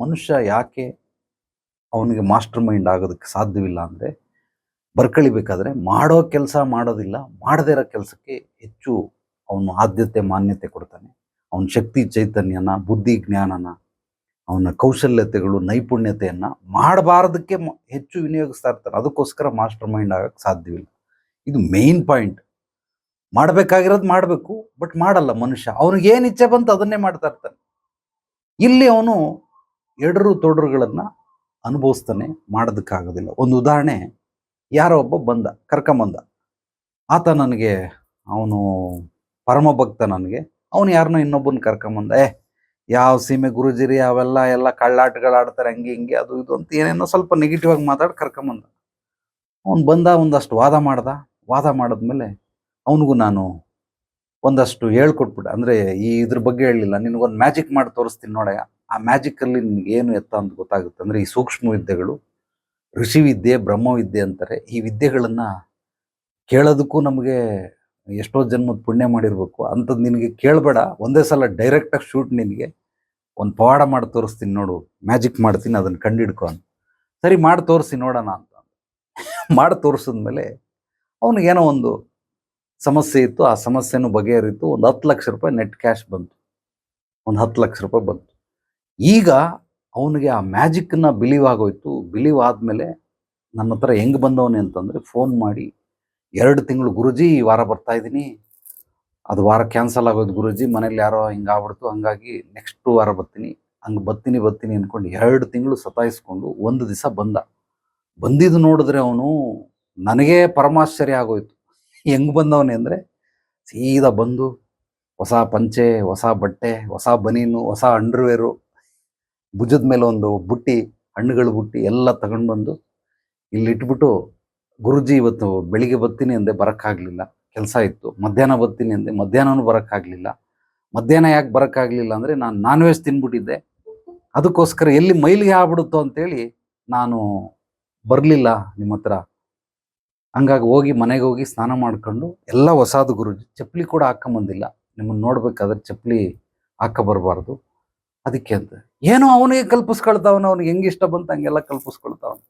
ಮನುಷ್ಯ ಯಾಕೆ ಅವನಿಗೆ ಮಾಸ್ಟರ್ ಮೈಂಡ್ ಆಗೋದಕ್ಕೆ ಸಾಧ್ಯವಿಲ್ಲ ಅಂದರೆ ಬರ್ಕಳಿಬೇಕಾದ್ರೆ ಮಾಡೋ ಕೆಲಸ ಮಾಡೋದಿಲ್ಲ, ಮಾಡದೇ ಇರೋ ಕೆಲಸಕ್ಕೆ ಹೆಚ್ಚು ಅವನು ಆದ್ಯತೆ, ಮಾನ್ಯತೆ ಕೊಡ್ತಾನೆ. ಅವನ ಶಕ್ತಿ, ಚೈತನ್ಯನ, ಬುದ್ಧಿ, ಜ್ಞಾನನ, ಅವನ ಕೌಶಲ್ಯತೆಗಳು, ನೈಪುಣ್ಯತೆಯನ್ನ ಮಾಡಬಾರದಕ್ಕೆ ಹೆಚ್ಚು ವಿನಿಯೋಗಿಸ್ತಾ ಇರ್ತಾನೆ. ಅದಕ್ಕೋಸ್ಕರ ಮಾಸ್ಟರ್ ಮೈಂಡ್ ಆಗೋಕ್ಕೆ ಸಾಧ್ಯವಿಲ್ಲ. ಇದು ಮೇಯ್ನ್ ಪಾಯಿಂಟ್. ಮಾಡಬೇಕಾಗಿರೋದು ಮಾಡಬೇಕು, ಬಟ್ ಮಾಡಲ್ಲ ಮನುಷ್ಯ. ಅವನಿಗೆ ಏನು ಇಚ್ಛೆ ಬಂತು ಅದನ್ನೇ ಮಾಡ್ತಾ ಇರ್ತಾನೆ. ಇಲ್ಲಿ ಅವನು ಎಡರು ತೊಡರುಗಳನ್ನ ಅನುಭವಿಸ್ತಾನೆ ಮಾಡೋದಕ್ಕಾಗೋದಿಲ್ಲ. ಒಂದು ಉದಾಹರಣೆ, ಯಾರೋ ಒಬ್ಬ ಬಂದ, ಕರ್ಕೊಂಬಂದ. ಆತ ನನಗೆ, ಅವನು ಪರಮ ಭಕ್ತ ನನಗೆ. ಅವನು ಯಾರನ್ನೋ ಇನ್ನೊಬ್ಬನ ಕರ್ಕೊಂಬಂದ, ಏ, ಯಾವ ಸೀಮೆ ಗುರುಜಿರಿ, ಅವೆಲ್ಲ, ಎಲ್ಲ ಕಳ್ಳಾಟಗಳು ಆಡ್ತಾರೆ ಹಂಗೆ, ಹಿಂಗೆ, ಅದು, ಇದು ಅಂತ ಏನೇನೋ ಸ್ವಲ್ಪ ನೆಗೆಟಿವ್ ಆಗಿ ಮಾತಾಡಿ ಕರ್ಕೊಂಬಂದ. ಅವನು ಬಂದ, ಒಂದಷ್ಟು ವಾದ ಮಾಡ್ದ. ವಾದ ಮಾಡಿದ್ಮೇಲೆ ಅವನಿಗೂ ನಾನು ಒಂದಷ್ಟು ಹೇಳ್ಕೊಟ್ಬಿಟ್ಟೆ. ಅಂದರೆ ಈ ಇದ್ರ ಬಗ್ಗೆ ಹೇಳಲಿಲ್ಲ ನಿನಗೊಂದು ಮ್ಯಾಜಿಕ್ ಮಾಡಿ ತೋರಿಸ್ತೀನಿ ನೋಡ ಆ ಮ್ಯಾಜಿಕಲ್ಲಿ ನಿಮ್ಗೆ ಏನು ಎತ್ತ ಅಂತ ಗೊತ್ತಾಗುತ್ತೆ. ಅಂದರೆ ಈ ಸೂಕ್ಷ್ಮ ವಿದ್ಯೆಗಳು, ಋಷಿ ವಿದ್ಯೆ ಬ್ರಹ್ಮವಿದ್ಯೆ ಅಂತಾರೆ. ಈ ವಿದ್ಯೆಗಳನ್ನು ಕೇಳೋದಕ್ಕೂ ನಮಗೆ ಎಷ್ಟೋ ಜನ್ಮದ ಪುಣ್ಯ ಮಾಡಿರಬೇಕು. ಅಂಥದ್ದು ನಿನಗೆ ಕೇಳಬೇಡ. ಒಂದೇ ಸಲ ಡೈರೆಕ್ಟಾಗಿ ಶೂಟ್ ನಿನಗೆ ಒಂದು ಪವಾಡ ಮಾಡಿ ತೋರಿಸ್ತೀನಿ ನೋಡು. ಮ್ಯಾಜಿಕ್ ಮಾಡ್ತೀನಿ ಅದನ್ನು ಕಂಡು ಅಂತ. ಸರಿ, ಮಾಡಿ ತೋರಿಸಿ ನೋಡೋಣ ಅಂತ ಮಾಡಿ ತೋರಿಸಿದ್ಮೇಲೆ ಅವನಿಗೇನೋ ಒಂದು ಸಮಸ್ಯೆ ಇತ್ತು. ಆ ಸಮಸ್ಯೆನೂ ಬಗೆಹರಿತು. ಒಂದು ಹತ್ತು ಲಕ್ಷ ರೂಪಾಯಿ ನೆಟ್ ಕ್ಯಾಶ್ ಬಂತು. ಒಂದು ಹತ್ತು ಲಕ್ಷ ರೂಪಾಯಿ ಬಂತು. ಈಗ ಅವನಿಗೆ ಆ ಮ್ಯಾಜಿಕ್ನ ಬಿಲೀವ್ ಆಗೋಯ್ತು ಬಿಲೀವ್ ಆದಮೇಲೆ ನನ್ನ ಹತ್ರ ಹೆಂಗೆ ಬಂದವನೇ ಅಂತಂದರೆ ಫೋನ್ ಮಾಡಿ, ಎರಡು ತಿಂಗಳು ಗುರುಜಿ, ಈ ವಾರ ಬರ್ತಾ ಇದ್ದೀನಿ. ಅದು ವಾರ ಕ್ಯಾನ್ಸಲ್ ಆಗೋದು ಗುರುಜಿ, ಮನೇಲಿ ಯಾರೋ ಹಿಂಗೆ ಆಗ್ಬಿಡ್ತು, ಹಂಗಾಗಿ ನೆಕ್ಸ್ಟ್ ವಾರ ಬರ್ತೀನಿ. ಹಂಗೆ ಬರ್ತೀನಿ ಬರ್ತೀನಿ ಅಂದ್ಕೊಂಡು ಎರಡು ತಿಂಗಳು ಸತಾಯಿಸ್ಕೊಂಡು ಒಂದು ದಿವಸ ಬಂದ. ಬಂದಿದ್ದು ನೋಡಿದ್ರೆ ಅವನು ನನಗೆ ಪರಮಾಶ್ಚರ್ಯ ಆಗೋಯ್ತು. ಹೆಂಗೆ ಬಂದವನೇ ಅಂದರೆ ಸೀದಾ ಬಂದು ಹೊಸ ಪಂಚೆ, ಹೊಸ ಬಟ್ಟೆ, ಹೊಸ ಬನೀನು, ಹೊಸ ಅಂಡರ್ವೇರು ಭುಜದ ಮೇಲೆ ಒಂದು ಬುಟ್ಟಿ, ಹಣ್ಣುಗಳ ಬುಟ್ಟಿ ಎಲ್ಲ ತಗೊಂಡು ಬಂದು ಇಲ್ಲಿ ಇಟ್ಬಿಟ್ಟು ಗುರುಜಿ ಇವತ್ತು ಬೆಳಿಗ್ಗೆ ಬರ್ತೀನಿ ಅಂದೆ ಬರೋಕ್ಕಾಗಲಿಲ್ಲ. ಕೆಲಸ ಇತ್ತು. ಮಧ್ಯಾಹ್ನ ಬರ್ತೀನಿ ಅಂದೆ. ಮಧ್ಯಾಹ್ನನೂ ಬರೋಕ್ಕಾಗಲಿಲ್ಲ. ಮಧ್ಯಾಹ್ನ ಯಾಕೆ ಬರೋಕ್ಕಾಗಲಿಲ್ಲ ಅಂದರೆ ನಾನು ನಾನ್ ವೆಜ್ ತಿನ್ಬಿಟ್ಟಿದ್ದೆ. ಅದಕ್ಕೋಸ್ಕರ ಎಲ್ಲಿ ಮೈಲಿಗೆ ಆಗ್ಬಿಡುತ್ತೋ ಅಂತೇಳಿ ನಾನು ಬರಲಿಲ್ಲ ನಿಮ್ಮ ಹತ್ರ. ಹಂಗಾಗಿ ಹೋಗಿ ಮನೆಗೆ ಹೋಗಿ ಸ್ನಾನ ಮಾಡ್ಕೊಂಡು ಎಲ್ಲ ಹೊಸಾದು ಗುರುಜಿ, ಚಪ್ಪಲಿ ಕೂಡ ಹಾಕೊಂಬಂದಿಲ್ಲ. ನಿಮ್ಮನ್ನು ನೋಡ್ಬೇಕಾದ್ರೆ ಚಪ್ಪಲಿ ಹಾಕ ಬರಬಾರ್ದು ಅದಕ್ಕೆ ಅಂತ ಏನೋ ಅವನಿಗೆ ಕಲ್ಪಿಸ್ಕೊಳ್ತಾವನು ಅವ್ನಿಗೆ ಹೆಂಗೆ ಇಷ್ಟ ಬಂತು ಹಂಗೆಲ್ಲ ಕಲ್ಪಿಸ್ಕೊಳ್ತಾವನು.